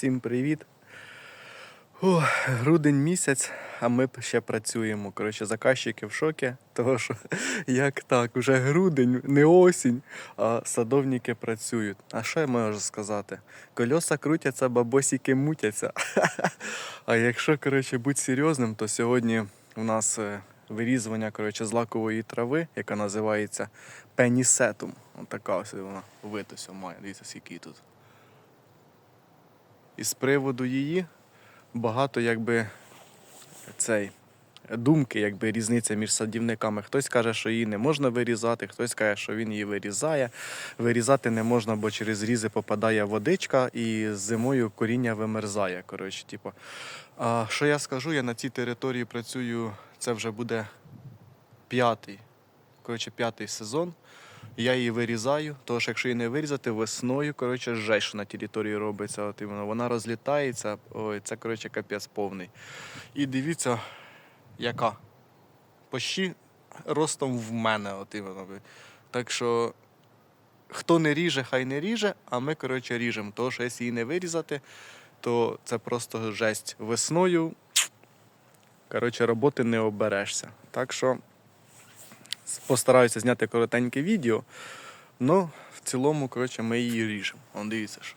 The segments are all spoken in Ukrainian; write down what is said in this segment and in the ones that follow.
Всім привіт. О, грудень місяць, а ми ще працюємо. Коротше, заказчики в шокі, того що як так, уже грудень, не осінь, а садовники працюють. А що я можу сказати? Кольоса крутяться, бабосики мутяться. А якщо коротше, бути серйозним, то сьогодні у нас е, вирізування коротше, лакової трави, яка називається пенісетум. Ось така ось вона вид ось має. Дивіться, скільки тут. І з приводу її багато якби цей думки, якби різниця між садівниками. Хтось каже, що її не можна вирізати, хтось каже, що він її вирізає. Вирізати не можна, бо через різи попадає водичка і зимою коріння вимерзає. Коротше, типу. А що я скажу? Я на цій території працюю, це вже буде п'ятий. Коротше, п'ятий сезон. Я її вирізаю, тому що якщо її не вирізати весною, коротше, що на території робиться. От іменно. Вона розлітається, ой, це коротше капець повний. І дивіться, яка. Пощі ростом в мене. От іменно. Так що хто не ріже, хай не ріже, а ми, коротше, ріжемо. Тому що якщо її не вирізати, то це просто жесть. Весною, коротше, роботи не оберешся. Так що постараюся зняти коротеньке відео. Ну, в цілому, коротше, ми її ріжемо. Он дивіться ж.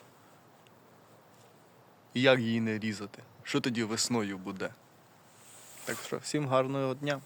Як її не різати? Що тоді весною буде? Так що, всім гарного дня.